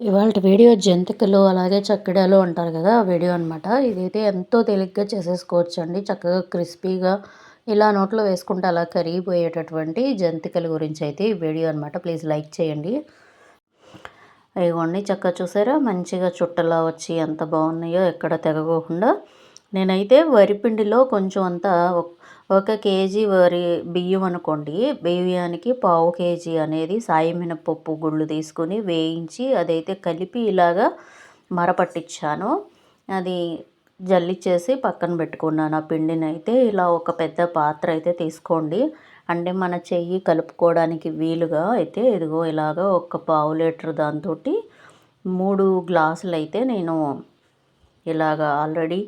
ఇవాళ వీడియో జంతికలు అలాగే చక్కడాలు అంటారు కదా ఆ వీడియో అనమాట ఇదైతే ఎంతో తేలిగ్గా చేసేసుకోవచ్చు అండి చక్కగా క్రిస్పీగా ఇలా నోట్లో వేసుకుంటే అలా కరిగిపోయేటటువంటి జంతికల గురించి అయితే ఈ వీడియో అనమాట ప్లీజ్ లైక్ చేయండి. ఇవ్వండి చక్కగా చూసారా? మంచిగా చుట్టలా వచ్చి ఎంత బాగున్నాయో ఎక్కడ తెగకోకుండా. నేనైతే వరిపిండిలో కొంచెం అంతా ఒక కేజీ వరి బియ్యం అనుకోండి. బియ్యానికి పావు కేజీ అనేది సాయి మినపప్పు గుళ్ళు తీసుకొని వేయించి అదైతే కలిపి ఇలాగా మరపట్టించాను అది జల్లిచ్చేసి పక్కన పెట్టుకున్నాను. ఆ పిండిని అయితే ఇలా ఒక పెద్ద పాత్ర అయితే తీసుకోండి. అంటే మన చెయ్యి కలుపుకోవడానికి వీలుగా అయితే ఇదిగో ఇలాగ ఒక పావు లీటర్ దాంతో మూడు గ్లాసులు అయితే నేను ఇలాగ ఆల్రెడీ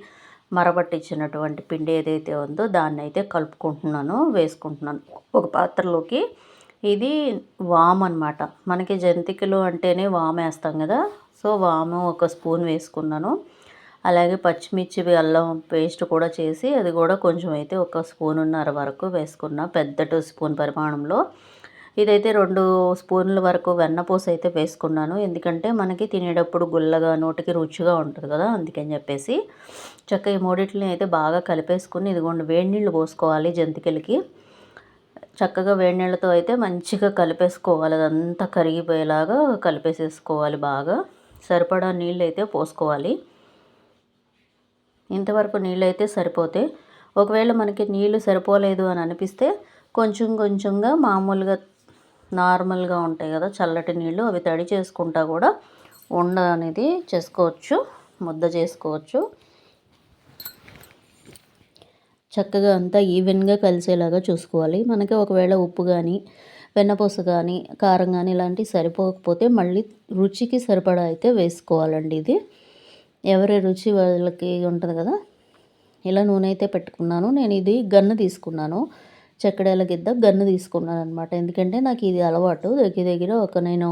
మరబట్టించినటువంటి పిండి ఏదైతే ఉందో దాన్ని అయితే కలుపుకుంటున్నాను వేసుకుంటున్నాను. ఒక పాత్రలోకి ఇది వామ్ అనమాట మనకి జంతికలు అంటేనే వామ్ వేస్తాం కదా సో వాము ఒక స్పూన్ వేసుకున్నాను. అలాగే పచ్చిమిర్చి అల్లం పేస్ట్ కూడా చేసి అది కూడా కొంచెం అయితే ఒక స్పూన్ ఉన్నర వరకు వేసుకున్నా పెద్ద టూ స్పూన్ పరిమాణంలో. ఇదైతే రెండు స్పూన్ల వరకు వెన్నపూస అయితే వేసుకున్నాను. ఎందుకంటే మనకి తినేటప్పుడు గుల్లగా నోటికి రుచిగా ఉంటుంది కదా అందుకని చెప్పేసి. చక్క ఈ మూడింటిని అయితే బాగా కలిపేసుకుని ఇదిగోండి వేడి నీళ్ళు పోసుకోవాలి జంతికలకి. చక్కగా వేడి నీళ్ళతో అయితే మంచిగా కలిపేసుకోవాలి. అదంతా కరిగిపోయేలాగా కలిపేసేసుకోవాలి బాగా. సరిపడా నీళ్ళు అయితే పోసుకోవాలి. ఇంతవరకు నీళ్ళు అయితే సరిపోతే ఒకవేళ మనకి నీళ్ళు సరిపోలేదు అని అనిపిస్తే కొంచెం కొంచెంగా మామూలుగా నార్మల్గా ఉంటాయి కదా చల్లటి నీళ్ళు అవి తడి చేసుకుంటా కూడా ఉండ అనేది చేసుకోవచ్చు ముద్ద చేసుకోవచ్చు. చక్కగా అంతా ఈవెన్గా కలిసేలాగా చూసుకోవాలి. మనకి ఒకవేళ ఉప్పు కానీ వెన్నపూస కానీ కారం కానీ ఇలాంటివి సరిపోకపోతే మళ్ళీ రుచికి సరిపడా అయితే వేసుకోవాలండి ఇది. ఎవరి రుచి వాళ్ళకి ఉంటుంది కదా ఇలా నూనె అయితే పెట్టుకున్నాను. నేను ఇది గన్ను తీసుకున్నాను. చెక్కడేల గిద్ద గన్ను తీసుకున్నాను అనమాట ఎందుకంటే నాకు ఇది అలవాటు. దగ్గర దగ్గర ఒక నేను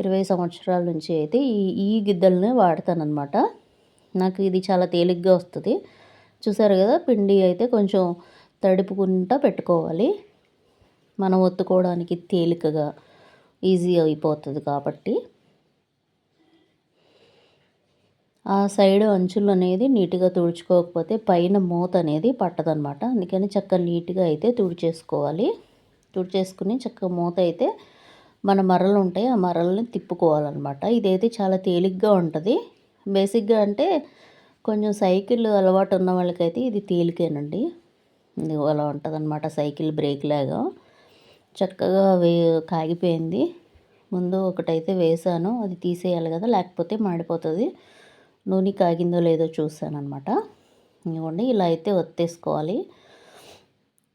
ఇరవై సంవత్సరాల నుంచి అయితే ఈ ఈ గిద్దలనే వాడతానమాట నాకు ఇది చాలా తేలిగ్గా వస్తుంది. చూసారు కదా పిండి అయితే కొంచెం తడుపుకుంటా పెట్టుకోవాలి. మనం ఒత్తుకోవడానికి తేలికగా ఈజీ అయిపోతుంది కాబట్టి. ఆ సైడ్ అంచులు అనేది నీట్గా తుడుచుకోకపోతే పైన మూత అనేది పట్టదనమాట అందుకని చక్కగా నీట్గా అయితే తుడిచేసుకోవాలి. తుడిచేసుకుని చక్కగా మూత అయితే మన మరలు ఉంటాయి. ఆ మరల్ని తిప్పుకోవాలన్నమాట. ఇదైతే చాలా తేలిగ్గా ఉంటుంది. బేసిక్గా అంటే కొంచెం సైకిల్ అలవాటు ఉన్న వాళ్ళకైతే ఇది తేలికేనండి. ఇది అలా ఉంటుంది అనమాట సైకిల్ బ్రేక్ లాగా. చక్కగా వే కాగిపోయింది. ముందు ఒకటైతే వేసాను. అది తీసేయాలి కదా లేకపోతే మాడిపోతుంది. నూనె కాగిందో లేదో చూసాను అనమాట ఇవ్వండి ఇలా అయితే ఒత్తేసుకోవాలి.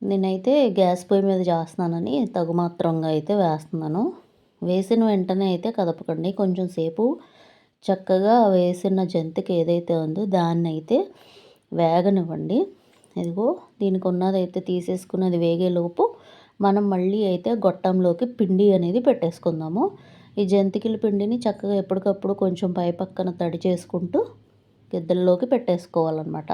నేనైతే గ్యాస్ పొయ్యి మీద చేస్తున్నానని తగుమాత్రంగా అయితే వేస్తున్నాను. వేసిన వెంటనే అయితే కదపకండి. కొంచెం సేపు చక్కగా వేసిన జంతికి ఏదైతే ఉందో దాన్ని అయితే వేగనివ్వండి. ఇదిగో దీనికి ఉన్నదైతే తీసేసుకున్నది వేగేలోపు మనం మళ్ళీ అయితే గొట్టంలోకి పిండి అనేది పెట్టేసుకుందాము. ఈ జంతికల పిండిని చక్కగా ఎప్పటికప్పుడు కొంచెం పై పక్కన తడి చేసుకుంటూ గిద్దల్లోకి పెట్టేసుకోవాలన్నమాట.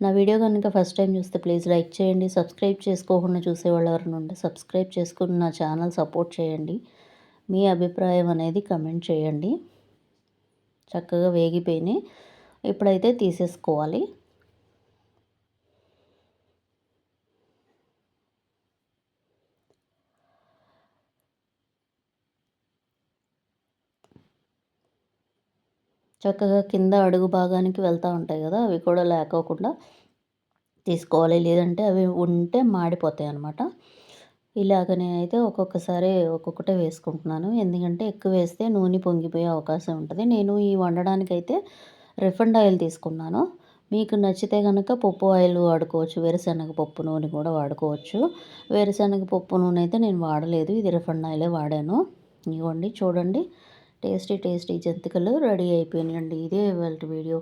నా వీడియో కనుక ఫస్ట్ టైం చూస్తే ప్లీజ్ లైక్ చేయండి సబ్స్క్రైబ్ చేసుకోకుండా చూసేవాళ్ళు ఎవరైనా ఉంటే సబ్స్క్రైబ్ చేసుకుని నా ఛానల్ సపోర్ట్ చేయండి. మీ అభిప్రాయం అనేది కమెంట్ చేయండి. చక్కగా వేగిపోయినాయి. ఇప్పుడైతే తీసేసుకోవాలి. చక్కగా కింద అడుగు భాగానికి వెళ్తూ ఉంటాయి కదా అవి కూడా లేకోకుండా తీసుకోవాలి. లేదంటే అవి ఉంటే మాడిపోతాయి అన్నమాట. ఇలాగనే నేనైతే ఒక్కొక్కసారి ఒక్కొక్కటే వేసుకుంటున్నాను. ఎందుకంటే ఎక్కువ వేస్తే నూనె పొంగిపోయే అవకాశం ఉంటుంది. నేను ఈ వండడానికైతే రిఫండ్ ఆయిల్ తీసుకున్నాను. మీకు నచ్చితే కనుక పప్పు ఆయిల్ వాడుకోవచ్చు. వేరుశనగ పప్పు నూనె కూడా వాడుకోవచ్చు. వేరుశనగ పప్పు నూనె అయితే నేను వాడలేదు. ఇది రిఫండ్ ఆయిలే వాడాను. ఇవ్వండి చూడండి. టేస్టీ టేస్టీ జంతికలు రెడీ అయిపోయినాయండి. ఇదే ఇవాళ వీడియో.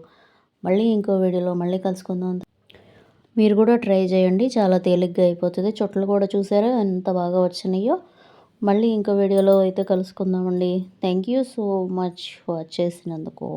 మళ్ళీ ఇంకో వీడియోలో మళ్ళీ కలుసుకుందాం. మీరు కూడా ట్రై చేయండి. చాలా తేలిగ్గా అయిపోతుంది. చుట్టలు కూడా చూసారా? ఎంత బాగా వచ్చినాయో. మళ్ళీ ఇంకో వీడియోలో అయితే కలుసుకుందామండి. Thank you so much watch చేసినందుకు